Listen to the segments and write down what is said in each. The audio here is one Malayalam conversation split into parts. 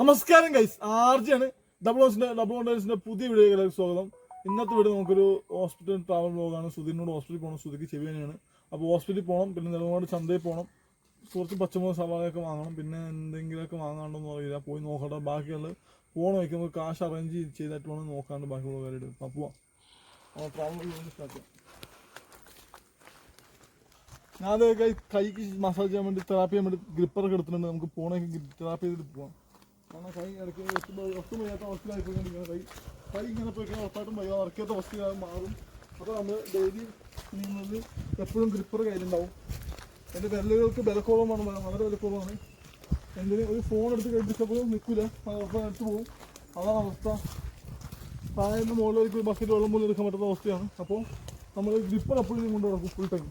നമസ്കാരം ഗൈസ് ആർജിയാണ് ഡബിൾ ഹോസിന്റെ ഡബിൾ ഹോണ്ടേഴ്സിന്റെ പുതിയ വീഡിയോയിലേക്ക് സ്വാഗതം. ഇന്നത്തെ വീഡിയോ നമുക്കൊരു ഹോസ്പിറ്റൽ ട്രാവൽ വ്ലോഗാണ് സുധീനോട് ഹോസ്പിറ്റലിൽ പോകണം. സുധിക്ക് ചെവി തന്നെയാണ് അപ്പോൾ ഹോസ്പിറ്റലിൽ പോകണം. പിന്നെ നെടുമാട് ചന്തയിൽ പോകണം. കുറച്ച് പച്ചമുളക് സവാളയൊക്കെ വാങ്ങണം. പിന്നെ എന്തെങ്കിലുമൊക്കെ വാങ്ങാണ്ടെന്ന് അറിയില്ല. പോയി നോക്കട്ടെ. ബാക്കിയുള്ള ഫോൺ വയ്ക്കുമ്പോൾ കാശ് അറേഞ്ച് ചെയ്തിട്ട് വേണം നോക്കാണ്ട് ബാക്കിയുള്ള കാര്യമായിട്ട്. അപ്പം പോവാം. ട്രാവൽ സ്റ്റാർട്ട് ചെയ്യാം. ഞാൻ കൈക്ക് മസാജ് ചെയ്യാൻ വേണ്ടി തെറാപ്പി ചെയ്യാൻ വേണ്ടി ഗ്രിപ്പറൊക്കെ എടുത്തിട്ടുണ്ട്. നമുക്ക് പോണെങ്കിൽ തെറാപ്പി ചെയ്തിട്ട് പോവാം. മാറും. നമ്മൾ എപ്പോഴും ഗ്രിപ്പർ കയ്യിലുണ്ടാവും. എന്റെ വിരലുകൾക്ക് ബലക്കോളമാണ് വളരെ ബലക്കോളമാണ് എന്തിനും ഒരു ഫോൺ എടുത്ത് കഴിപ്പിച്ചപ്പോഴും നിൽക്കില്ല എടുത്ത് പോകും അതാണ് അവസ്ഥ. താഴെ മുകളിലേക്ക് ഒരു ബക്കറ്റ് വെള്ളം പോലും എടുക്കാൻ പറ്റാത്ത അവസ്ഥയാണ്. അപ്പോൾ നമ്മൾ ഗ്രിപ്പർ എപ്പോഴും കൊണ്ട് നടക്കും ഫുൾ ടൈം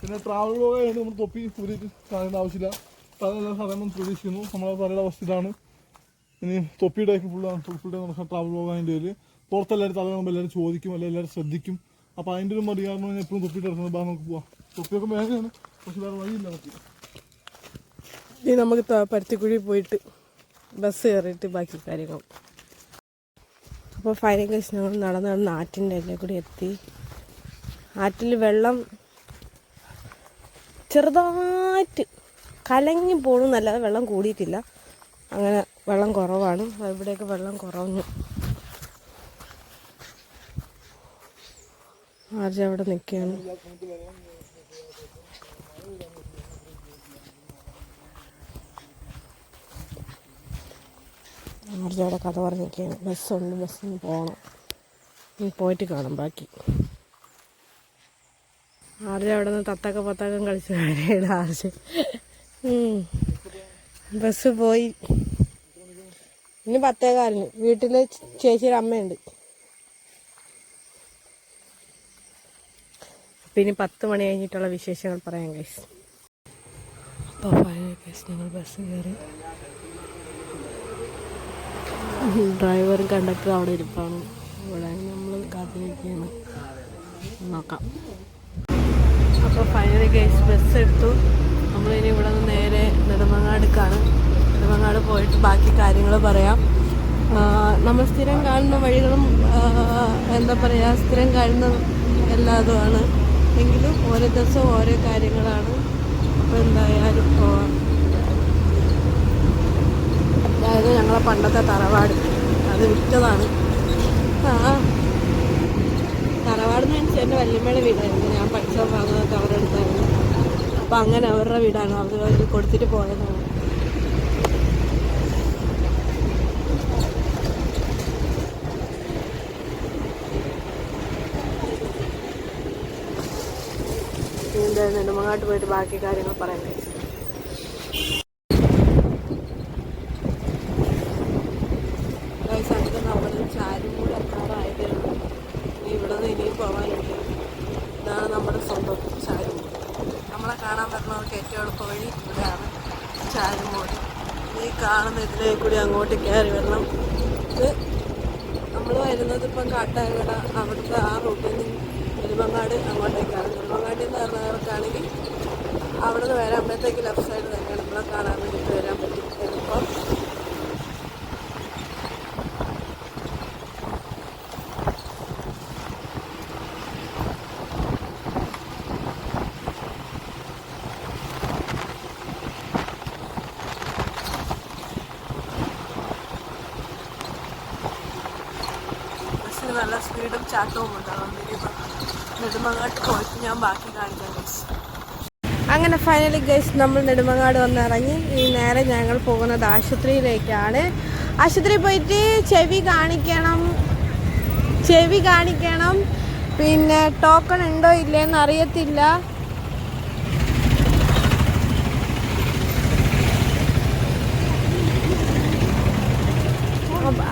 പിന്നെ ട്രാവൽ പോകാൻ നമ്മൾ തൊപ്പി ഊരിയിട്ട് കാണേണ്ട ആവശ്യമില്ല. തല സാധനങ്ങളും പ്രതീക്ഷിക്കുന്നു. നമ്മളെ പലരുടെ അവസ്ഥ ഇതാണ്. ഇനി തൊപ്പിയുടെയൊക്കെ ഫുള്ളാണ് ഫുൾ നടക്കുന്ന ട്രാവൽ ട്രാവൽ അതിന്റെ പേര് പുറത്തെല്ലാവരും തല കാണുമ്പോൾ എല്ലാവരും ചോദിക്കും. അല്ലെങ്കിൽ എല്ലാവരും ശ്രദ്ധിക്കും. അപ്പോൾ അതിന്റെ ഒരു മടി കാരണം ഞാൻ എപ്പോഴും തൊപ്പിയിട്ട് നടക്കുന്നത് ബാ നമുക്ക് പോവാം. തൊപ്പിയൊക്കെ വേഗമാണ്. പക്ഷെ വേറെ വഴിയില്ല നമുക്ക് ഇനി നമുക്ക് പരുത്തിക്കുഴി പോയിട്ട് ബസ് കയറിയിട്ട് ബാക്കി കാര്യങ്ങൾ. അപ്പോൾ ഫൈനൽ കേസ് നടന്ന് നടന്ന് ആറ്റിന്റെ എല്ലാം കൂടി എത്തി. ആറ്റിൽ വെള്ളം ചെറുതായിട്ട് കലങ്ങി പോകണമെന്നല്ലാതെ വെള്ളം കൂടിയിട്ടില്ല. അങ്ങനെ വെള്ളം കുറവാണ്. ഇവിടെയൊക്കെ വെള്ളം കുറഞ്ഞു. ആർജ അവിടെ നിൽക്കുകയാണ്. ആർജ അവിടെ കഥ പറഞ്ഞിരിക്കുകയാണ്. ബസ്സുണ്ട്. ബസ്സിന് പോകണം. ഇനി പോയിട്ട് കാണും ബാക്കി. ആർജ അവിടെ നിന്ന് തത്തക്ക പത്തക്കം കളിച്ചു ആർജ. ബസ് പോയി. ഇനി പത്തേകാലിന്. വീട്ടിൽ ചേച്ചിയുടെ അമ്മയുണ്ട്. പിന്നെ പത്ത് മണി കഴിഞ്ഞിട്ടുള്ള വിശേഷങ്ങൾ പറയാം ഗൈസ് അപ്പോൾ ഞങ്ങൾ ബസ് കയറി. ഡ്രൈവറും കണ്ടക്ടറും അവിടെ ഇരിപ്പാണ്. ഇവിടെ നമ്മൾ കാത്തിരിക്കുകയാണ്. നോക്കാം. അപ്പോൾ ഫൈനലി ഗൈസ് ബസ് എടുത്തു. നമ്മളിനി ഇവിടെ നിന്ന് നേരെ നെടുമങ്ങാടുക്കാണ്. നെടുമങ്ങാട് പോയിട്ട് ബാക്കി കാര്യങ്ങൾ പറയാം. നമ്മൾ സ്ഥിരം കാണുന്ന വഴികളും എന്താ പറയുക സ്ഥിരം കാണുന്ന എല്ലാതുമാണ്. എങ്കിലും ഓരോ ദിവസവും ഓരോ കാര്യങ്ങളാണ്. അപ്പോൾ എന്തായാലും പോവാം അതായത് ഞങ്ങളെ പണ്ടത്തെ തറവാട് അത് വിറ്റതാണ്. തറവാട് എന്ന് വെച്ചാൽ എന്റെ വല്യമ്മയുടെ വീടായിരുന്നു. ഞാൻ പഠിച്ച അപ്പം അങ്ങനെ അവരുടെ വീടാണ്. അവർ കൊടുത്തിട്ട് പോയതാണ്. ഇതിന്റെ നെടുമങ്ങാട്ട് പോയിട്ട് ബാക്കി കാര്യങ്ങൾ പറയാൻ കഴിയും അടുത്ത് നമ്മൾ ചാരുമൂട് എത്താറായതേ ഉള്ളൂ ഇനി ഇവിടെ നിന്ന് ഇനിയും പോകാനുണ്ട് ഇതാണ് നമ്മുടെ സ്വന്തം ചാരുമൂട് നമ്മളെ കാണാൻ പറ്റുന്നവർക്ക് ഏറ്റവും എളുപ്പ വഴി ഇവിടെയാണ് ചാരുമൂട് ഈ കാണുന്ന ഇതിലേ കൂടി അങ്ങോട്ട് കയറി വരണം. ഇത് നമ്മൾ വരുന്നത് ഇപ്പം കാട്ടായവിട അവിടുത്തെ ആ റൂട്ടിൽ നിന്ന് നെടുമങ്ങാട് അങ്ങോട്ടേക്കാണ്. നെടുമങ്ങാട്ടിൽ നിന്ന് ഇറങ്ങുന്നവർക്കാണെങ്കിൽ അവിടെ നിന്ന് വരാകുമ്പോഴത്തേക്ക് ലെഫ്റ്റ് സൈഡ് തന്നെയാണ്. നമ്മളെ കാണാൻ വേണ്ടിയിട്ട് വരാൻ പറ്റും. എളുപ്പം ബസ്സിന് നല്ല സ്പീഡും ചാട്ടവും ഉണ്ടാവും നെടുമങ്ങാട്ട് പോയിട്ട് ഞാൻ ബാക്കി കാണിക്കാം ഗൈസ് അങ്ങനെ ഫൈനലി ഗൈസ് നമ്മൾ നെടുമങ്ങാട് വന്നിറങ്ങി. ഈ നേരെ ഞങ്ങൾ പോകുന്നത് ആശുപത്രിയിലേക്കാണ്. ആശുപത്രി പോയിട്ട് ചെവി കാണിക്കണം. ചെവി കാണിക്കണം. പിന്നെ ടോക്കൺ ഉണ്ടോ ഇല്ലേന്ന് അറിയത്തില്ല.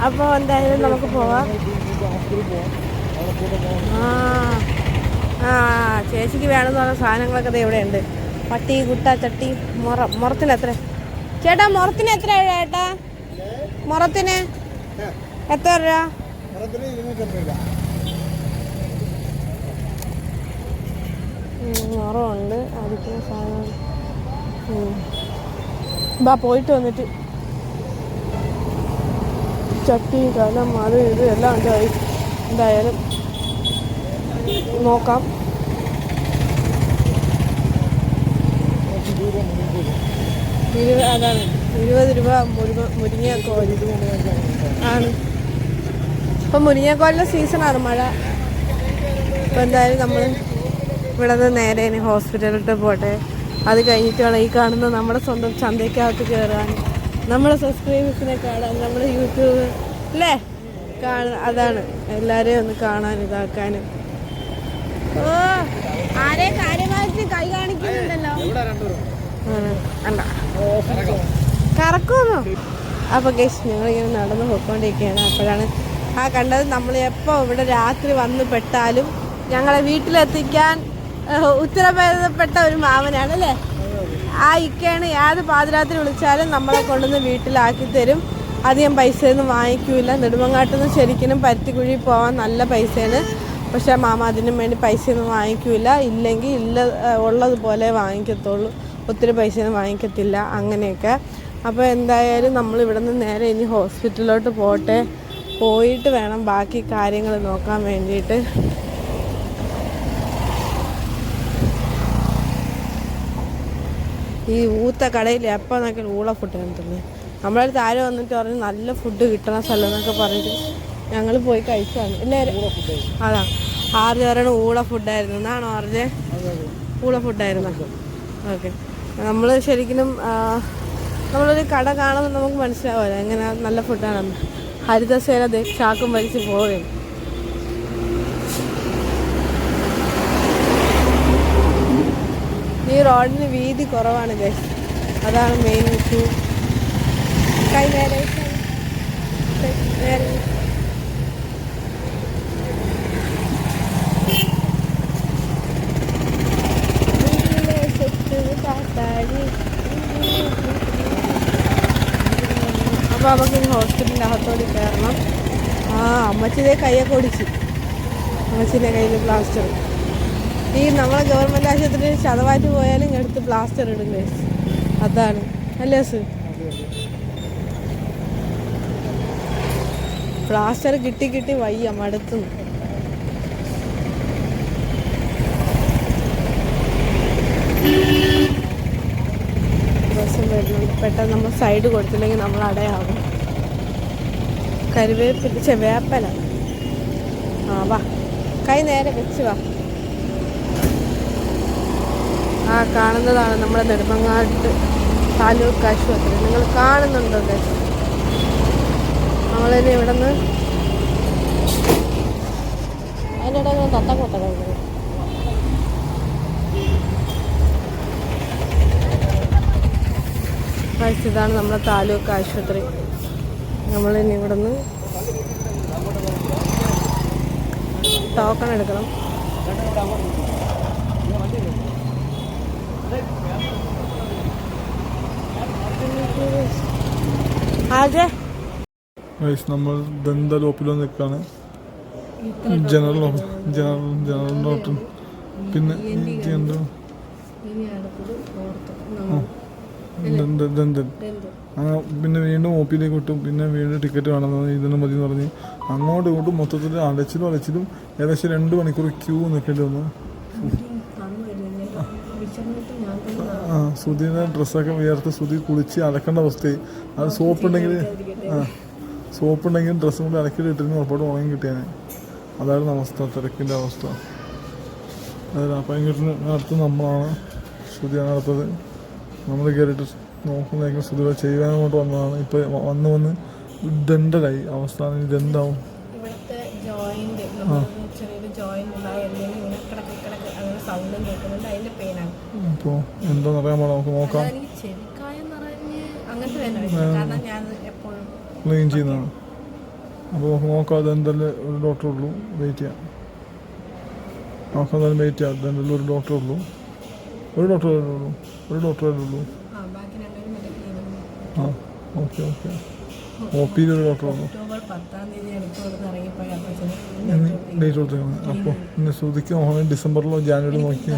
അപ്പോൾ എന്തായാലും നമുക്ക് പോവാം. ആ ചേച്ചിക്ക് വേണമെന്ന് പറഞ്ഞ സാധനങ്ങളൊക്കെ ദേ ഇവിടെ ഉണ്ട് പട്ടി കുട്ട ചട്ടി മുറ മുറത്തിന് എത്ര? ചേട്ടാ മുറത്തിന് എത്ര ചേട്ടാ മുറത്തിന് എത്ര രൂപ? മുറമുണ്ട് അടിക്കുന്ന സാധനം. ബാ പോയിട്ട് വന്നിട്ട്. ചട്ടി കലം അത് ഇത് എല്ലാം ഉണ്ടായി. എന്തായാലും നോക്കാം. ഇരുപത് അതാണ്. ഇരുപത് രൂപ മുരിങ്ങക്കോൽ ആണ്. ഇപ്പം മുരിങ്ങക്കോലിന്റെ സീസണാണ് മഴ. അപ്പോൾ എന്തായാലും നമ്മൾ ഇവിടെ നിന്ന് നേരെ ഇനി ഹോസ്പിറ്റലിലോട്ട് പോട്ടെ. അത് കഴിഞ്ഞിട്ട് ഈ കാണുന്ന നമ്മുടെ സ്വന്തം ചന്തയ്ക്കകത്ത് കയറാൻ നമ്മുടെ സബ്സ്ക്രൈബേഴ്സിനെ കാണാൻ നമ്മുടെ യൂട്യൂബ് അല്ലേ കാണാൻ. അതാണ്. എല്ലാവരെയും ഒന്ന് കാണാൻ ഇതാക്കാനും. ഓ ആരെ കൈ കാണിക്കുന്നുണ്ടല്ലോ. കറക്കുമോ അപ്പോൾ ഗേസ് ഞങ്ങളിങ്ങനെ നടന്ന് പോയിക്കൊണ്ടിരിക്കുകയാണ്. അപ്പോഴാണ് ആ കണ്ടത് നമ്മൾ എപ്പോ ഇവിടെ രാത്രി വന്ന് പെട്ടാലും ഞങ്ങളെ വീട്ടിലെത്തിക്കാൻ ഉത്തരഭേദപ്പെട്ട ഒരു മാമനാണ് അല്ലേ? ആ ഇക്കയാണ് ഏത് പാതിരാത്രി വിളിച്ചാലും നമ്മളെ കൊണ്ടുവന്ന് വീട്ടിലാക്കി തരും. അധികം പൈസയൊന്നും വാങ്ങിക്കൂല. നെടുമങ്ങാട്ടിൽ നിന്ന് ശരിക്കും പരുത്തിക്കുഴി പോകാൻ നല്ല പൈസയാണ്. പക്ഷേ മാമ അതിനും വേണ്ടി പൈസയൊന്നും വാങ്ങിക്കൂല. ഇല്ലെങ്കിൽ ഇല്ല ഉള്ളതുപോലെ വാങ്ങിക്കത്തുള്ളൂ. ഒത്തിരി പൈസയൊന്നും വാങ്ങിക്കത്തില്ല അങ്ങനെയൊക്കെ. അപ്പോൾ എന്തായാലും നമ്മൾ ഇവിടെ നിന്ന് നേരെ ഇനി ഹോസ്പിറ്റലിലോട്ട് പോട്ടെ. പോയിട്ട് വേണം ബാക്കി കാര്യങ്ങൾ നോക്കാൻ വേണ്ടിയിട്ട്. ഈ ഊത്ത കടയിൽ എപ്പോൾ നോക്കിയാൽ ഊള ഫുഡ് കണ്ടില്ലേ നമ്മളടുത്ത് ആരോ വന്നിട്ട് പറഞ്ഞ് നല്ല ഫുഡ് കിട്ടണ സ്ഥലം എന്നൊക്കെ പറഞ്ഞിട്ട് ഞങ്ങൾ പോയി കഴിച്ചാണ് എല്ലാവരും അതാ. ആറ് പറയണ ഊള ഫുഡായിരുന്നു എന്നാണോ ആർജ്? ഊള ഫുഡായിരുന്നു ഓക്കെ നമ്മൾ ശരിക്കും നമ്മളൊരു കട കാണുമ്പോൾ നമുക്ക് മനസ്സിലാവുമല്ലോ. എങ്ങനെ നല്ല ഫുഡാണെന്ന് ഹരിതസേന ചാക്കും വലിച്ച് പോവുകയും. ഈ റോഡിന് വീതി കുറവാണ് ഗൈസ്. അതാണ് മെയിൻ ഇഷ്യൂ കൈ നേരെ നേരെ നമുക്ക് ഇനി ഹോസ്പിറ്റലിന്റെ അകത്തോടി കയറണം. ആ അമ്മച്ചിതേ കൈയൊക്കെ ഓടിച്ച് അമ്മച്ചിന്റെ കയ്യിൽ പ്ലാസ്റ്റർ ഈ നമ്മളെ ഗവൺമെന്റ് ആശുപത്രിയിൽ ശതമാറ്റ് പോയാലും എടുത്ത് പ്ലാസ്റ്റർ ഇടും കേസ് അതാണ്. അല്ലേ സു? പ്ലാസ്റ്റർ കിട്ടി കിട്ടി വയ്യ മടുത്തുന്നു വരുന്നുണ്ട് പെട്ടെന്ന് നമ്മൾ സൈഡ് കൊടുത്തില്ലെങ്കിൽ നമ്മൾ അടയാകും കരുവേപ്പില ചെ ആ വാ. കൈ നേരെ വെച്ച് വാ. ആ കാണുന്നതാണ് നമ്മുടെ നെടുമങ്ങാട്ട് താലൂക്ക് ആശുപത്രി. നിങ്ങൾ കാണുന്നുണ്ടോ? നമ്മളിനി ഇവിടെ നിന്ന് ഇടയിൽ തത്ത കൊത്ത കഴിക്കുന്നത് Guys, ഇതാണ് നമ്മുടെ താലൂക്ക് ആശുപത്രി. നമ്മളിനി ഇവിടെ നിന്ന് ടോക്കൺ എടുക്കണം ഗൈസ് നമ്മൾ ദന്ത ലോപ്പിൽ നിൽക്കാണ് ജനറൽ ജനറൽ ജനറൽ ഡോക്ടർ. പിന്നെ എന്തോ ദന്ത ദന്തൻ പിന്നെ വീണ്ടും ഒ പിയിലേക്ക് വിട്ടു. പിന്നെ വീണ്ടും ടിക്കറ്റ് വേണമെന്ന് ഇതിന് മതി എന്ന് പറഞ്ഞ്. അങ്ങോട്ടും ഇങ്ങോട്ടും മൊത്തത്തിൽ അലച്ചിലും അലച്ചിലും ഏകദേശം രണ്ട് മണിക്കൂർ ക്യൂ നിൽക്കേണ്ടി വന്നു. ആ സുധീനെ ഡ്രസ്സൊക്കെ വിയർത്ത് സുധി കുളിച്ച് അലക്കേണ്ട അവസ്ഥയായി. അത് സോപ്പ് ഉണ്ടെങ്കിൽ ആ സോപ്പ് ഉണ്ടെങ്കിൽ ഡ്രസ്സും കൂടി അലക്കിയിട്ട് ഇട്ടിരുന്ന് ഉറപ്പായിട്ട് ഉണങ്ങി കിട്ടിയാനെ. അതായിരുന്നു അവസ്ഥ തിരക്കിന്റെ അവസ്ഥ. അതായത് അപ്പം അടുത്ത് നമ്മളാണ്. ശ്രുതിയാണ് അടുത്തത്. നമ്മൾ കയറിയിട്ട് നോക്കുന്നതായിരിക്കും ചെയ്യാൻ കൊണ്ട് വന്നതാണ്. ഇപ്പോൾ വന്ന് വന്ന് ഡെന്റലായി അവസാനം ഇനി ഇതെന്താവും അപ്പോൾ എന്താണെന്ന് അറിയാൻ പാടില്ല നമുക്ക് നോക്കാം. ക്ലീൻ ചെയ്യുന്നതാണ്. അപ്പോൾ നമുക്ക് നോക്കാം അതെന്തായാലും ഒരു ഡോക്ടറുള്ളൂ വെയിറ്റ് ചെയ്യാം. നോക്കാം എന്തായാലും വെയിറ്റ് ചെയ്യാം. അതെന്തായാലും ഒരു ഡോക്ടറേ ഉള്ളൂ. ഒരു ഡോക്ടറേ ഉള്ളൂ. ഒരു ഡോക്ടറേ ഉള്ളൂ. ആ ഓക്കെ ഓക്കെ. ഒ പിയിൽ ഒരു ഡോക്ടർ ഉള്ളൂ ഒക്ടോബർ ഡേറ്റ് കൊടുത്തേക്കണം അപ്പോൾ പിന്നെ ശ്രുതിക്ക് നോക്കണമെങ്കിൽ ഡിസംബറിലോ ജാനുവരി നോക്കി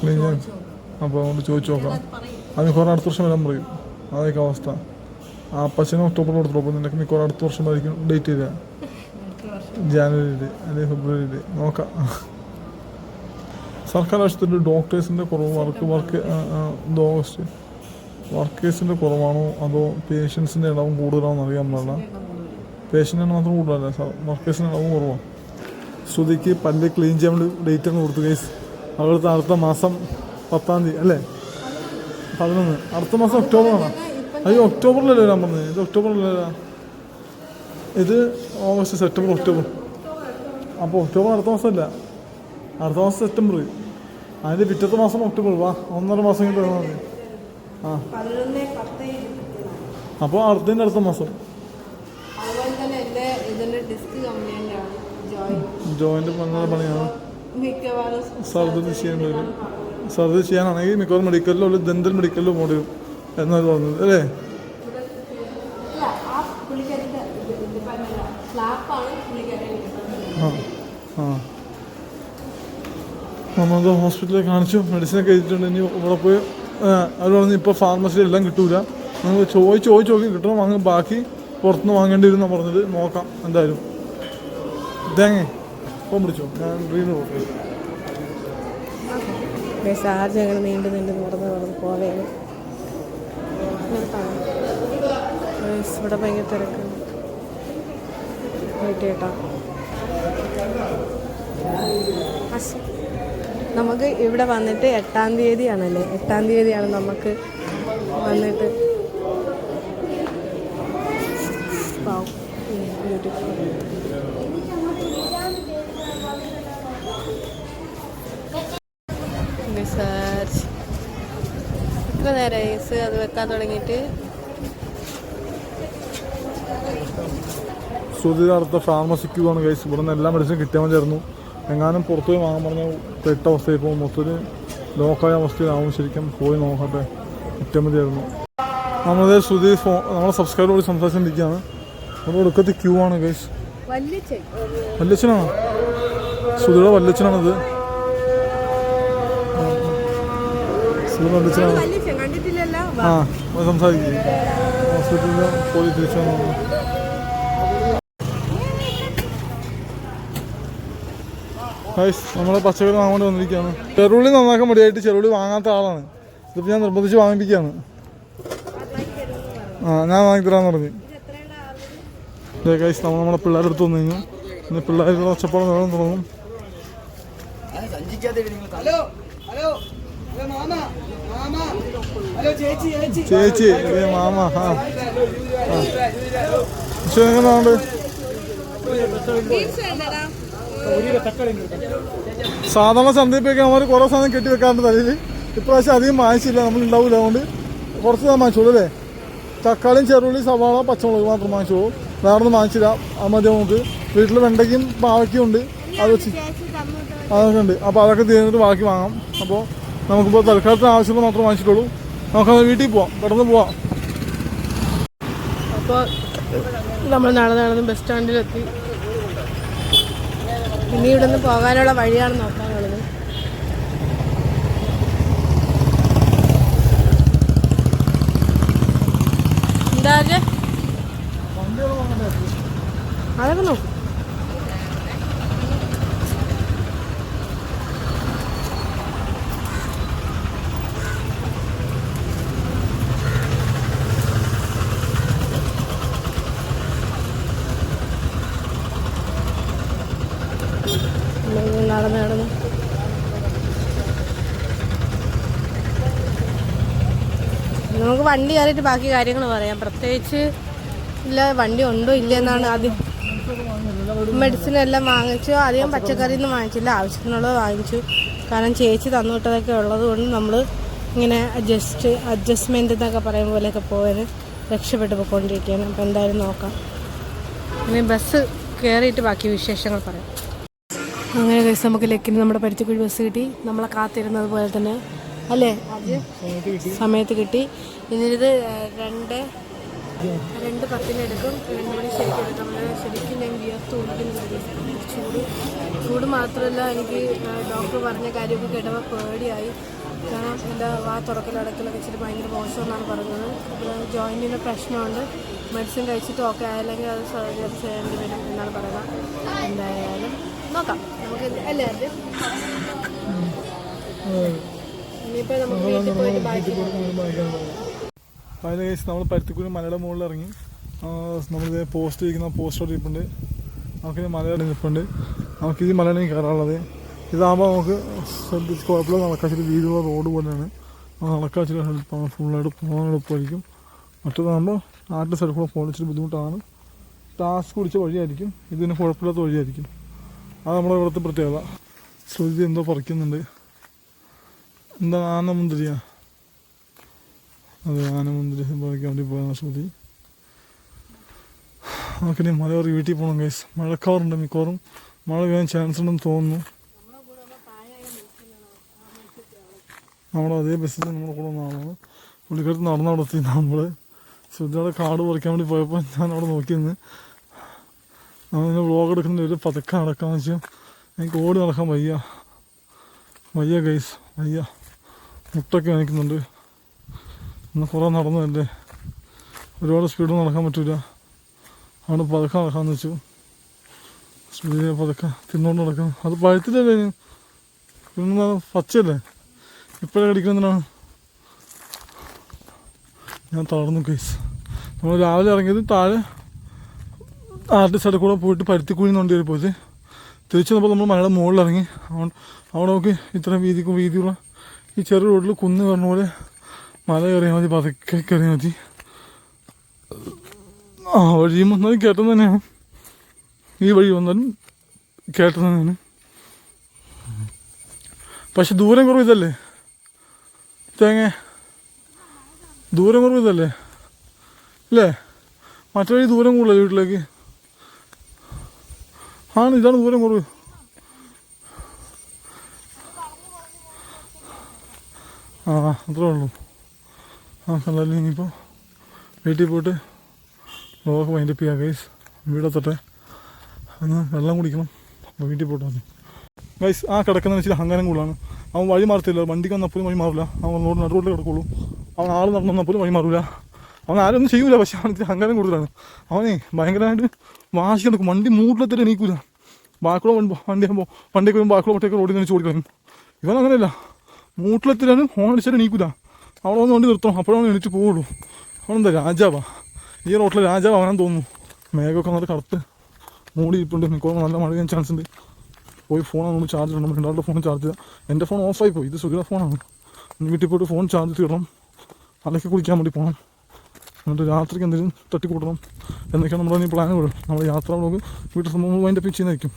ക്ലീൻ ചെയ്യാൻ അപ്പോൾ അതുകൊണ്ട് ചോദിച്ചു നോക്കാം. അത് മിക്കവാറും അടുത്ത വർഷം വരാൻ പറയും. അതൊക്കെ അവസ്ഥ. ആ അപ്പച്ചനെ ഒക്ടോബറിൽ കൊടുത്തു അപ്പോൾ നിനക്ക് മിക്കവാറും അടുത്ത വർഷം ആയിരിക്കും ഡേറ്റ് ചെയ്ത ജാനുവരിയിൽ അല്ലെങ്കിൽ ഫെബ്രുവരിയിൽ നോക്കാം. സർക്കാർ ആശുപത്രിയിൽ ഡോക്ടേഴ്സിന്റെ കുറവ് വർക്ക് വർക്ക് ഓഗസ്റ്റ് വർക്കേഴ്സിന്റെ കുറവാണോ അതോ പേഷ്യൻസിന്റെ ഇടവും കൂടുതലാണോ അറിയാൻ പാടില്ല? പേഷ്യന്റിന് മാത്രം കൂടുതലല്ല വർക്കേഴ്സിന്റെ ഇടവും കുറവാണ് ശ്രുതിക്ക് പല്ല് ക്ലീൻ ചെയ്യാൻ വേണ്ടി ഡേറ്റ് അങ്ങ് കൊടുത്തു കേസ് അവിടുത്തെ അടുത്ത മാസം പത്താം തീയതി അല്ലേ? പതിനൊന്ന്. അടുത്ത മാസം ഒക്ടോബറാണ്. അയ്യോ ഒക്ടോബറിലല്ലേ വരാൻ പറഞ്ഞത്? ഇത് ഒക്ടോബറിലല്ല? ഇത് ഓഗസ്റ്റ് സെപ്റ്റംബർ ഒക്ടോബർ. അപ്പോൾ ഒക്ടോബർ അടുത്ത മാസമല്ല. അടുത്ത മാസം സെപ്റ്റംബർ. അതിന്റെ പിറ്റത്തെ മാസം ഒക്ടോബർ. വാ ഒന്നര മാസം കഴിഞ്ഞ് വന്നാൽ മതി. ആ. അപ്പോൾ അടുത്തതിന്റെ അടുത്ത മാസം. ജോയിന്റ് പണിയുടെ പണിയാണ്. സർജറി ചെയ്യേണ്ടി വരും. സർജറി ചെയ്യാനാണെങ്കിൽ മിക്കവാറും മെഡിക്കലിലോ അല്ലെങ്കിൽ ദന്തൽ മെഡിക്കലിലോ പോകേണ്ടി വരും എന്നാണ് തോന്നുന്നത് അല്ലേ അല്ല ആ പുള്ളിക്കാരിന്റെ സ്ലാപ്പാണ് പുള്ളിക്കാരി ആ ആ നമ്മളത് ഹോസ്പിറ്റലിൽ കാണിച്ചു. മെഡിസിനൊക്കെ എഴുതിയിട്ടുണ്ട്. ഇനി ഇവിടെ പോയി അവർ പറഞ്ഞു ഇപ്പോൾ ഫാർമസിയിൽ എല്ലാം കിട്ടൂല. നമുക്ക് ചോദിച്ച് ചോദിച്ച് നോക്കി കിട്ടണം. വാങ്ങും ബാക്കി പുറത്തുനിന്ന് വാങ്ങേണ്ടി വരും എന്നാണ് പറഞ്ഞത്. നോക്കാം എന്തായാലും. തേങ്ങേ ഫോൺ പിടിച്ചോ. ഞാൻ നോക്കി ചാർജ് അങ്ങനെ നീണ്ടു നീണ്ടു നടന്ന് നടന്ന് പോവുകയാണ് ഇവിടെ ഭയങ്കര തിരക്കാണ്. അസ്- നമുക്ക് ഇവിടെ വന്നിട്ട് എട്ടാം തീയതിയാണല്ലേ? എട്ടാം തീയതിയാണ് നമുക്ക് വന്നിട്ട്. റിസർച്ച് എത്ര നേരമായി ഐസ് അത് വെക്കാൻ തുടങ്ങിയിട്ട്? അടുത്ത ഫാർമസിക്ക് പോവാണ് കേസ് ഇവിടെ നിന്ന് എല്ലാ മെഡിസിനും കിട്ടിയാൽ മതിയായിരുന്നു എങ്ങാനും പുറത്തു പോയി വാങ്ങാൻ പറഞ്ഞാൽ പെട്ട അവസ്ഥയിൽ പോകും. മൊത്തത്തിൽ ലോക്കായ അവസ്ഥയിലാവും ശരിക്കും. പോയി നോക്കട്ടെ. ഏറ്റവും മതിയായിരുന്നു നമ്മളത് ശ്രുതി ഫോ നമ്മളെ കൂടി സംസാരിച്ചുകൊണ്ടിരിക്കുകയാണ് നമ്മുടെ ഒടുക്കത്തെ ക്യൂ ആണ് ഗൈസ് വല്ലച്ചനാണോ ശ്രുതിയുടെ വല്ലച്ചനാണത് ശ്രുതി ആ സംസാരിക്കും. ഹോസ്പിറ്റലിൽ പോയി തിരിച്ചു ഗൈസ് നമ്മളെ പച്ചക്കറി വാങ്ങാൻ വേണ്ടി വന്നിരിക്കുകയാണ്. ചെറുള്ളി നന്നാക്കാൻ മടിയായിട്ട് ചെറുള്ളി വാങ്ങാത്ത ആളാണ്. ഇതിപ്പോൾ ഞാൻ നിർബന്ധിച്ച് വാങ്ങിപ്പിക്കുകയാണ്. ആ ഞാൻ വാങ്ങിത്തരാന്ന് പറഞ്ഞു. ഗൈസ് നമ്മൾ നമ്മുടെ പിള്ളേരുടെ അടുത്ത് വന്നു കഴിഞ്ഞു. ഇനി പിള്ളേരുടെ ഒച്ചപ്പാട് നേടാൻ തുടങ്ങും. ഹലോ ഹലോ ഹലോ മാമ മാമ. ഹലോ ചേച്ചി മാമ ആ ആ. പക്ഷേ എങ്ങനെയാണ്ട്? സാധാരണ ചന്തയിപ്പൊക്കെ അവർ കുറേ സാധനം കെട്ടി വെക്കാറുണ്ട് തലയിൽ. ഇപ്രാവശ്യം അധികം വാങ്ങിച്ചില്ല നമ്മൾ ഉണ്ടാവില്ല അതുകൊണ്ട് കുറച്ച് സാധനം വാങ്ങിച്ചോളൂ അല്ലേ തക്കാളിയും ചെറുള്ളി സവാള പച്ചമുളക് മാത്രം വാങ്ങിച്ചോളൂ വേറെ ഒന്നും വാങ്ങിച്ചില്ല അത് മതി നമുക്ക്. വീട്ടിൽ വെണ്ടയ്ക്കും പാവയ്ക്കും ഉണ്ട്. അത് വെച്ച് അതൊക്കെ ഉണ്ട്. അപ്പോൾ അതൊക്കെ തീർന്നിട്ട് ബാക്കി വാങ്ങാം. അപ്പോൾ നമുക്കിപ്പോൾ തൽക്കാലത്തിന് ആവശ്യമുള്ള മാത്രം വാങ്ങിച്ചിട്ടുള്ളൂ. നമുക്കത് വീട്ടിൽ പോവാം. പെട്ടെന്ന് പോവാം. അപ്പോൾ നമ്മൾ നടന്ന് നടന്ന് ബസ് സ്റ്റാൻഡിലെത്തി. ഇനി ഇവിടെ നിന്ന് പോകാനുള്ള വഴിയാണ് നോക്കാനുള്ളത് എന്താ? അതൊക്കെ നോക്കും നമ്മളിങ്ങനെ നടന്ന് നടന്ന് നമുക്ക് വണ്ടി കയറിയിട്ട് ബാക്കി കാര്യങ്ങൾ പറയാം. പ്രത്യേകിച്ച് ഇല്ല വണ്ടി ഉണ്ടോ ഇല്ല എന്നാണ് ആദ്യം മെഡിസിൻ എല്ലാം വാങ്ങിച്ചു. അധികം പച്ചക്കറി ഒന്നും വാങ്ങിച്ചില്ല. ആവശ്യത്തിനുള്ളത് വാങ്ങിച്ചു. കാരണം ചേച്ചി തന്നുവിട്ടതൊക്കെ ഉള്ളത് കൊണ്ട് നമ്മൾ ഇങ്ങനെ അഡ്ജസ്റ്റ് അഡ്ജസ്റ്റ്മെന്റ് എന്നൊക്കെ പറയും പോലെയൊക്കെ പോകാൻ രക്ഷപ്പെട്ടു പോയിക്കൊണ്ടിരിക്കുകയാണ്. അപ്പോൾ എന്തായാലും നോക്കാം. ഇനി ബസ് കയറിയിട്ട് ബാക്കി വിശേഷങ്ങൾ പറയാം. അങ്ങനെ കഴിച്ച് നമുക്ക് ലക്കിന് നമ്മുടെ പരുത്തിക്കുഴി ബസ് കിട്ടി. നമ്മളെ കാത്തിരുന്നത് പോലെ തന്നെ അല്ലേ? സമയത്ത് കിട്ടി. ഇനി ഇത് രണ്ട് രണ്ട് പത്തിന് എടുക്കും. രണ്ട് മണി ശരിക്കും എടുക്കും. ശരിക്കും ഞാൻ വിയർത്ത് ഒളിക്കുന്നുണ്ട് ചൂട് ചൂട് മാത്രമല്ല എനിക്ക് ഡോക്ടർ പറഞ്ഞ കാര്യമൊക്കെ കേട്ടപ്പോൾ പേടിയായി. കാരണം എന്റെ വാ തുറക്കലടക്കലൊക്കെ ഇച്ചിരി ഭയങ്കര മോശമെന്നാണ് പറഞ്ഞത്. ജോയിന്റിന്റെ പ്രശ്നമുണ്ട്. മെഡിസിൻ കഴിച്ചിട്ട് ഓക്കെ ആയില്ലെങ്കിൽ അത് സർജറി ചെയ്യേണ്ടി വരും എന്നാണ് പറയുന്നത്. എന്തായാലും നോക്കാം. നമുക്ക് അല്ലേ അത്? കേസ് നമ്മൾ പരുത്തിക്കുഴി മലയുടെ മുകളിൽ ഇറങ്ങി. നമ്മളിത് പോസ്റ്റ് ഇരിക്കുന്ന പോസ്റ്റർ ഇരിപ്പുണ്ട്. നമുക്കിത് മലയുടെ നിൽപ്പുണ്ട് നമുക്ക് ഈ മലയാണ് കയറാനുള്ളത്. ഇതാകുമ്പോൾ നമുക്ക് ശ്രദ്ധിച്ച് കുഴപ്പമില്ല നടക്കാൻ ഇച്ചിരി വീതിയുള്ള റോഡ് പോലെയാണ്. അത് ഹെൽപ്പാണ് ഫുള്ളായിട്ട് പോകാൻ എളുപ്പമായിരിക്കും മറ്റേതാകുമ്പോൾ നാട്ടിൽ സൈഡിൽ കൂടെ പോകാൻ ഇച്ചിരി ബുദ്ധിമുട്ടാണ്. ടാസ്ക് കുടിച്ച വഴിയായിരിക്കും. ഇതിന് കുഴപ്പമില്ലാത്ത വഴിയായിരിക്കും. അത് നമ്മുടെ ഇവിടുത്തെ പ്രത്യേകത. ശ്രുതി എന്തോ പറിക്കുന്നുണ്ട്. എന്താ ആനമുന്തിരിയാ അതെ ആനമുന്തിരി സമ്പാദിക്കാൻ വേണ്ടി പോയാണ് ശ്രുതി. മഴ കയറി വീട്ടിൽ പോകണം ഗൈസ് മഴക്കാറുണ്ട് മിക്കവാറും. മഴ പെയ്യാൻ ചാൻസ് ഉണ്ടെന്ന് തോന്നുന്നു. നമ്മുടെ അതേ ബസ്സിൽ നമ്മുടെ കൂടെ വന്ന പുള്ളിക്കാരത്ത് നടന്നു നടത്തി നമ്മൾ ശ്രുതിയുടെ കാട് പറിക്കാൻ വേണ്ടി പോയപ്പോൾ ഞാൻ അവിടെ നോക്കി നിന്ന്. നമ്മളിങ്ങനെ വ്ളോഗ് എടുക്കുന്ന ഒരു പതക്കം നടക്കാന്ന് വെച്ചാൽ എനിക്ക് ഓടി നടക്കാൻ വയ്യ. വയ്യ ഗൈസ് വയ്യ. മുട്ടൊക്കെ കാണിക്കുന്നുണ്ട്. ഇന്ന് കുറേ നടന്നതല്ലേ? ഒരുപാട് സ്പീഡ് നടക്കാൻ പറ്റില്ല അവിടെ പതക്കം നടക്കാന്ന് വെച്ചു. സ്പീഡിൽ പതക്കം തിന്നുകൊണ്ട് നടക്കാം. അത് പഴുത്തില്ലല്ലേ? പിന്നെ പച്ചയല്ലേ? ഇപ്പോഴേ കടിക്കുന്നതിനാണ് ഞാൻ തളർന്നു കേസ് നമ്മൾ രാവിലെ ഇറങ്ങിയത് താഴെ ആരുടെ സൈഡിൽ കൂടെ പോയിട്ട് പരുത്തിക്കുഴി കയറി പോയത്. തിരിച്ചു നമ്മൾ മലയുടെ മുകളിൽ ഇറങ്ങി അവിടെ നോക്കി ഇത്രയും വീതിക്കും വീതിയുള്ള ഈ ചെറു റോഡിൽ കുന്ന് കയറുന്ന പോലെ മല കയറിയാൽ മതി പതുക്കെ കയറിയാൽ മതി. ആ വഴിയും വന്നാലും കേട്ടത് തന്നെയാണ്. ഈ വഴി വന്നാലും കേട്ടത് തന്നെയാണ്. പക്ഷെ ദൂരം കുറവ് ഇതല്ലേ? തേങ്ങ. ദൂരം കുറവ് ഇതല്ലേ? അല്ലേ? മറ്റേ വഴി ദൂരം കൂടുതലേ വീട്ടിലേക്ക്. ആണ് ഇതാണ് ദൂരം കുറവ്. ആ അത്രേ ഉള്ളൂ. ആ കണ്ടാലും ഇനിയിപ്പോൾ വീട്ടിൽ പോയിട്ട് ലോക മൈൻഡപ്പ് ചെയ്യാം ഗൈസ് വീടെത്തട്ടെ അന്ന് വെള്ളം കുടിക്കണം. അപ്പോൾ വീട്ടിൽ പോയിട്ട് മതി ഗൈസ് ആ കിടക്കുന്ന വെച്ചാൽ അഹങ്കാരം കൂടുതലാണ് അവൻ വഴി മാറത്തില്ല. വണ്ടിക്ക് വന്നപ്പോഴും വഴി മാറില്ല അവൻ റോഡ് നട റോഡിൽ കിടക്കുള്ളൂ. അവൻ ആൾ നടന്നു വന്നപ്പോഴും വഴി മാറില്ല അവൻ ആരൊന്നും ചെയ്യൂല പക്ഷെ അവൻ ഇത്തിരി അഹങ്കാരം കൂടുതലാണ്. അവനെ ഭയങ്കരമായിട്ട് വാശി നടക്കും വണ്ടി മൂട്ടിലെത്തിട്ട് എണീക്കൂല. ബാക്കിയുള്ള വണ്ടി വണ്ടി വണ്ടിയൊക്കെ വരുമ്പോൾ ബാക്കിയുള്ള വണ്ടിയൊക്കെ റോഡിൽ നിന്ന് ചോടിക്കളയും. ഇവൻ അങ്ങനെയല്ല. മൂട്ടിലെത്തിയാലും ഹോൺ അടിച്ചാലും എണീക്കൂല. അവിടെ വന്ന് വണ്ടി നിർത്തണം. അപ്പോഴാണ് എണീറ്റ് പോവുള്ളൂ. അവനെന്താ രാജാവാ? ഈ റോട്ടിലെ രാജാവ് അവനാന്ന് തോന്നുന്നു. മേഘമൊക്കെ നല്ല കറുത്ത് മൂടിയിട്ടുണ്ട് നിൽക്കുമ്പോൾ നല്ല മഴ ചെയ്യാൻ ചാൻസ് ഉണ്ട്. പോയി നമ്മൾ ചാർജ് ചെയ്യണം രണ്ടാളുടെ ഫോൺ ചാർജ് ചെയ്യാം എന്റെ ഫോൺ ഓഫായി പോയി. ഇത് സുഖിയുടെ ഫോണാണ് വീട്ടിൽ പോയിട്ട് ഫോൺ ചാർജ് ചെയ്യണം അലക്കി കുളിക്കാൻ വേണ്ടി പോകണം എന്നിട്ട് രാത്രിക്ക് എന്തെങ്കിലും തട്ടിക്കൂട്ടണം. എന്നൊക്കെയാണ് നമ്മുടെ പ്ലാൻ വരും നമ്മുടെ യാത്ര നമുക്ക് വീട്ടിൽ സംഭവം അതിന്റെ പിച്ച് ചെയ്യുന്നതായിരിക്കും.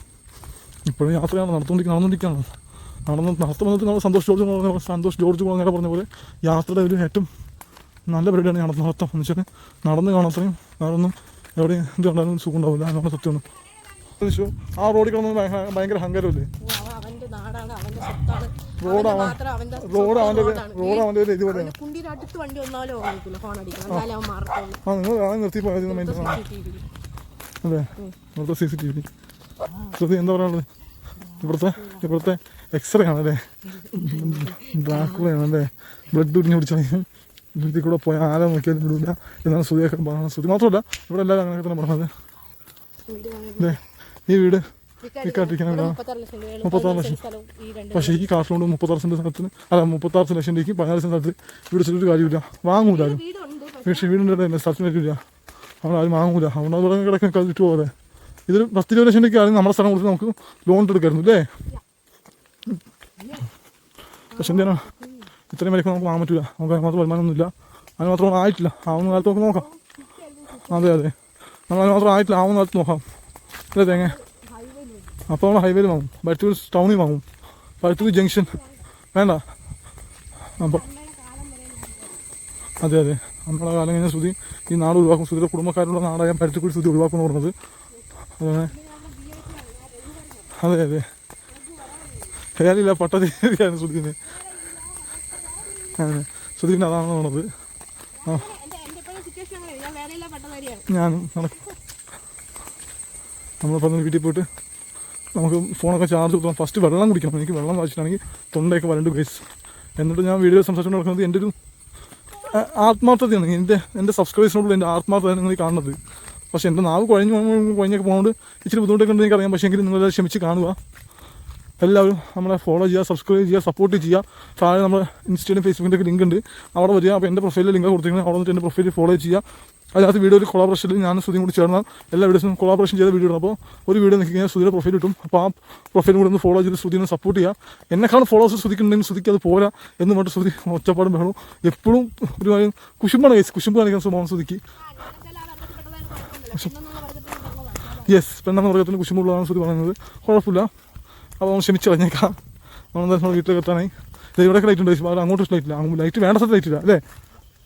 ഇപ്പോഴും യാത്രയാണ് നടത്തുകൊണ്ടിരിക്കുന്നത് നടന്നുകൊണ്ടിരിക്കുകയാണ്. നടന്ന് നടത്തു വന്നിട്ട് നമ്മൾ സന്തോഷ് ജോർജ് പറഞ്ഞ സന്തോഷ് ജോർജ് നേരെ പറഞ്ഞ പോലെ യാത്രയുടെ ഒരു ഏറ്റവും നല്ല പരിപാടിയാണ് നടന്ന് നടത്താം. എന്ന് വെച്ചാൽ നടന്ന് കാണാത്രയും വേറൊന്നും എവിടെയും ഇത് കണ്ടാലും സുഖം ഉണ്ടാവില്ല. എന്നുള്ള സത്യമാണ്. ആ റോഡിൽ കിടന്ന് ഭയ- ഭയങ്കര ഹങ്കരമല്ലേ റോഡ് അവന്റെ റോഡ് അവന്റെ ആ നിങ്ങൾ നിർത്തി പോയത് അതെ സി സി ടി വി. എന്താ പറയാനുള്ളത്? ഇവിടുത്തെ ഇവിടുത്തെ എക്സ്റേ ആണല്ലേ ഡ്രാക്കുളയാണല്ലേ ബ്ലഡ് ഉരിഞ്ഞ് പിടിച്ചാൽ ഇതിൽ കൂടെ പോയാൽ ആരെ നോക്കിയാലും വിടില്ല എന്നാണ് ശ്രുതിയൊക്കെ പറയുന്നത് ശ്രുതി മാത്രമല്ല ഇവിടെ എല്ലാവരും അങ്ങനെ തന്നെ പറഞ്ഞത്. ഈ വീട് വീടാണ്. മുപ്പത്താറ് ലക്ഷം. പക്ഷേ ഈ കാട്ടിലോട് മുപ്പത്താറ് സെന്റ് സ്ഥലത്തിന് അല്ല മുപ്പത്താറ് ലക്ഷം രൂപയ്ക്ക് പതിനാല് സെന്റ് സ്ഥലത്ത് വീട് വെച്ചിട്ട് കാര്യമില്ല. വാങ്ങൂല ആരും പക്ഷേ വീടിന്റെ തന്നെ സ്ഥലത്തിന് വരില്ല. അവിടെ ആരും വാങ്ങൂല. അവിടെ കിടക്കാൻ വിട്ടു പോലെ ഇതൊരു പത്തിരുപത് ലക്ഷം രൂപയ്ക്ക് ആണെങ്കിൽ നമ്മുടെ സ്ഥലം കൊടുത്ത് നമുക്ക് ലോൺ എടുക്കായിരുന്നു അല്ലേ? പക്ഷെ എന്തിനാ? ഇത്രയും വിലക്ക് നമുക്ക് വാങ്ങാൻ പറ്റില്ല നമുക്ക് അതിന് മാത്രം വരുമാനമൊന്നുമില്ല. അതിന് മാത്രം ആയിട്ടില്ല. ആവുന്ന കാലത്ത് നമുക്ക് നോക്കാം. അതെ അതെ. നമ്മൾ അതിന് മാത്രം ആയിട്ടില്ല. ആവുന്ന കാലത്ത് നോക്കാം. അല്ലേ തേങ്ങ? അപ്പോൾ നമ്മൾ ഹൈവേയിൽ വാങ്ങും. പരുത്തൂർ ടൗണിൽ വാങ്ങും. പരുത്തൂർ ജംഗ്ഷൻ വേണ്ട. അപ്പം അതെ അതെ. നമ്മുടെ കാലം കഴിഞ്ഞ ശ്രുതി ഈ നാട് ഒഴിവാക്കും ശ്രുതിയുടെ കുടുംബക്കാരുള്ള നാടായ പരുത്തിക്കുടി ശ്രുതി ഒഴിവാക്കുമെന്ന് പറഞ്ഞത്. അതെ അതെ. പേരില്ല പട്ടതിയാണ് ശ്രുതിന്. അതെ. ശ്രുതിന് അതാണ് പറഞ്ഞത് ആ. നമ്മൾ പറഞ്ഞ വീട്ടിൽ പോയിട്ട് നമുക്ക് ഫോണൊക്കെ ചാർജ് കൊടുക്കണം ഫസ്റ്റ് വെള്ളം കുടിക്കണം. എനിക്ക് വെള്ളം വായിച്ചിട്ടാണെങ്കിൽ തൊണ്ടയൊക്കെ വരണ്ട് ഗൈസ് എന്നിട്ട് ഞാൻ വീഡിയോ സംസാരിച്ചുകൊണ്ട് നടക്കുന്നത് എന്റെ ഒരു ആത്മാർത്ഥതയാണ്. എന്റെ എന്റെ സബ്സ്ക്രൈബേഴ്സിനോടുള്ള എന്റെ ആത്മാർത്ഥതയാണ് നിങ്ങൾ കാണുന്നത്. പക്ഷേ എന്റെ നാവ് കുഴഞ്ഞു കുഴഞ്ഞൊക്കെ പോകുന്നത് ഇച്ചിരി ബുദ്ധിമുട്ടൊക്കെ ഉണ്ടെന്ന് എനിക്കറിയാം. പക്ഷേ എങ്കിലും നിങ്ങളെല്ലാം ക്ഷമിച്ച് കാണുക. എല്ലാവരും നമ്മളെ ഫോളോ ചെയ്യുക സബ്സ്ക്രൈബ് ചെയ്യുക സപ്പോർട്ട് ചെയ്യുക. താഴെ നമ്മുടെ ഇൻസ്റ്റയിലും ഫേസ്ബുക്കിന്റെ ലിങ്ക് ഉണ്ട്. അവിടെ വരിക. അപ്പോൾ എന്റെ പ്രൊഫൈലിൽ ലിങ്ക് കൊടുത്തിരിക്കുന്നത്. അവിടെ വന്നിട്ട് എന്റെ പ്രൊഫൈലിൽ ഫോളോ ചെയ്യുക. അതിനകത്ത് വീഡിയോ ഒരു കൊളാബറേഷനിൽ ഞാൻ സുധീം കൂടി ചേർന്നാൽ എല്ലാ വീഡിയോസും കൊളാബറേഷൻ ചെയ്ത വീഡിയോ അപ്പോൾ ഒരു വീഡിയോ നോക്കി കഴിഞ്ഞാൽ പ്രൊഫൈൽ കിട്ടും. അപ്പോൾ ആ പ്രൊഫൈൽ കൂടെ ഒന്ന് ഫോളോ ചെയ്ത് സുധീനെ സപ്പോർട്ട് ചെയ്യുക. എന്നെക്കാളും ഫോളോവേഴ്സ് സുധിക്കുന്നുണ്ടെങ്കിൽ സുധിക്ക് അത് പോരാ എന്ന് പറഞ്ഞിട്ട് സുധി ഒച്ചപ്പാടും വേണം എപ്പോഴും ഒരു കാര്യം കുശുമ്പാണ് കേസ് കുശുമ്പ് കാണിക്കാൻ സ്വഭാവം സുധിക്ക്. യെസ് പെണ്ണെന്ന വർഗത്തിന് കുശുമ്പുള്ളതാണ് സുധി പറയുന്നത്. കുഴപ്പമില്ല. അപ്പോൾ ക്ഷമിച്ച് കളഞ്ഞേക്കാം നമ്മൾ നമ്മൾ വീട്ടിലേക്ക് എത്താനായി ഇവിടെ ലൈറ്റ് ഉണ്ട്. അവിടെ അങ്ങോട്ട് ലൈറ്റ് ഇല്ല. ലൈറ്റ് വേണ്ട സ്ഥലത്ത് ലൈറ്റ് ഇല്ല അല്ലേ?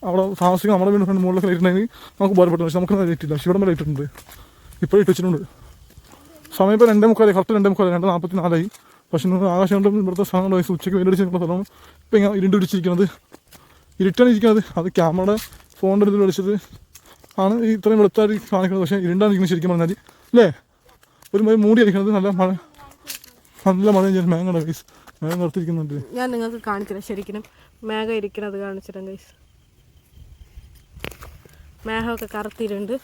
അവിടെ താമസിക്കുന്ന നമ്മുടെ വീടിന് ഫ്രണ്ട് മുകളിലൊക്കെ ലൈറ്റ് ഉണ്ടെങ്കിൽ നമുക്ക് ഉപകാരപ്പെട്ടു പക്ഷേ നമുക്ക് ലൈറ്റ് ഇല്ല. പക്ഷേ ഇവിടെ ലൈറ്റ് ഉണ്ട്. ഇപ്പോഴും ഇട്ട് വെച്ചിട്ടുണ്ട്. സമയം ഇപ്പോൾ രണ്ടേ മുക്കാലായി. കറക്റ്റ് രണ്ടേ മുക്കാലായി. രണ്ട് നാൽപ്പത്തി നാലായി പക്ഷേ നിങ്ങൾ ആകാശം കൊണ്ട് ഇവിടുത്തെ സാധനം വയസ്സ് ഉച്ചയ്ക്ക് വേണ്ടി സ്ഥലം ഇപ്പോൾ ഇങ്ങനെ ഇരുണ്ട് പിടിച്ചിരിക്കുന്നത്. ഇരുട്ടാണ് ഇരിക്കുന്നത്. അത് ക്യാമറയുടെ ഫോണിന്റെ ഇതിൽ വിളിച്ചത് ആണ് ഈ ഇത്രയും വെളുത്തായി കാണിക്കുന്നത്. പക്ഷേ ഇരുണ്ടാണ് ഇരിക്കുന്നത് ശരിക്കും പറഞ്ഞാൽ അല്ലേ? ഒരു മൂടി അടിക്കുന്നത് നല്ല മഴ നല്ല മഴ ഞാൻ മേഘ ഗൈസ് മേഘം നിർത്തിയിരിക്കുന്നുണ്ട് ഞാൻ നിങ്ങൾക്ക് കാണിച്ചില്ല ശരിക്കും മേഘം ഇരിക്കുന്നത് കാണിച്ചിട്ടും ഗൈസ് മേഘമൊക്കെ കറുത്തിരുണ്ട്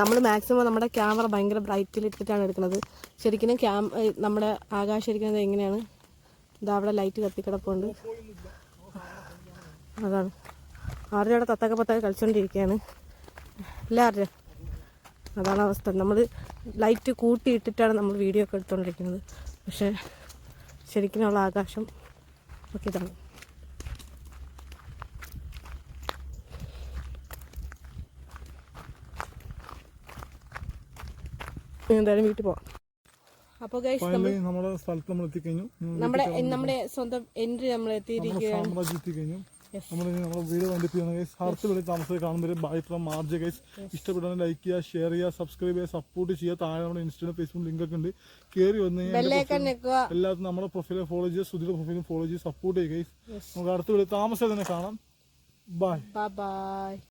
നമ്മൾ മാക്സിമം നമ്മുടെ ക്യാമറ ഭയങ്കര ബ്രൈറ്റിൽ ഇട്ടിട്ടാണ് എടുക്കുന്നത്. ശരിക്കും ക്യാം നമ്മുടെ ആകാശം ഇരിക്കുന്നത് എങ്ങനെയാണ്? ഇതാ അവിടെ ലൈറ്റ് കത്തിക്കിടപ്പുണ്ട്. അതാണ്. ആരുടെ അവിടെ തത്തക്ക പത്തൊക്കെ കളിച്ചുകൊണ്ടിരിക്കുകയാണ് ഇല്ല അതാണ് അവസ്ഥ. നമ്മൾ ലൈറ്റ് കൂട്ടിയിട്ടിട്ടാണ് നമ്മൾ വീഡിയോ ഒക്കെ എടുത്തുകൊണ്ടിരിക്കുന്നത് പക്ഷേ ശരിക്കുമുള്ള ആകാശം ഒക്കെ ഇതാണ്. എന്തായാലും വീട്ടിൽ പോവാം. അപ്പോൾ ഗൈസ് നമ്മുടെ സ്ഥലത്ത് നമ്മൾ എത്തിക്കഴിഞ്ഞു നമ്മുടെ നമ്മുടെ സ്വന്തം എൻട്രി നമ്മൾ എത്തിയിരിക്കുകയാണ്. നമ്മൾ നമ്മുടെ വീഡിയോ കണ്ടിപ്പിക്കുന്ന ഗൈസ് ഹാർട്ട് വിളി താമസം കാണുമ്പോൾ ബൈ ഫ്രം മാർജ് ഗൈസ് ഇഷ്ടപ്പെടുന്ന ലൈക്ക് ചെയ്യുക ഷെയർ ചെയ്യുക സബ്സ്ക്രൈബ് ചെയ്യുക സപ്പോർട്ട് ചെയ്യുക. താഴെ നമ്മുടെ ഇൻസ്റ്റാഗ്രാം ഫേസ്ബുക്ക് ലിങ്ക് ഒക്കെ ഉണ്ട്. കയറി വന്ന് കഴിഞ്ഞാൽ എന്റെ ബെല്ലേക്കൻ നിൽക്കുക എല്ലാത്തും നമ്മുടെ പ്രൊഫൈലും ഫോളോ ചെയ്യുക സുധിയുടെ പ്രൊഫൈലും ഫോളോ ചെയ്യുക സപ്പോർട്ട് ചെയ്യുക നമുക്ക് അടുത്ത വിളി താമസം തന്നെ കാണാം. Bye bye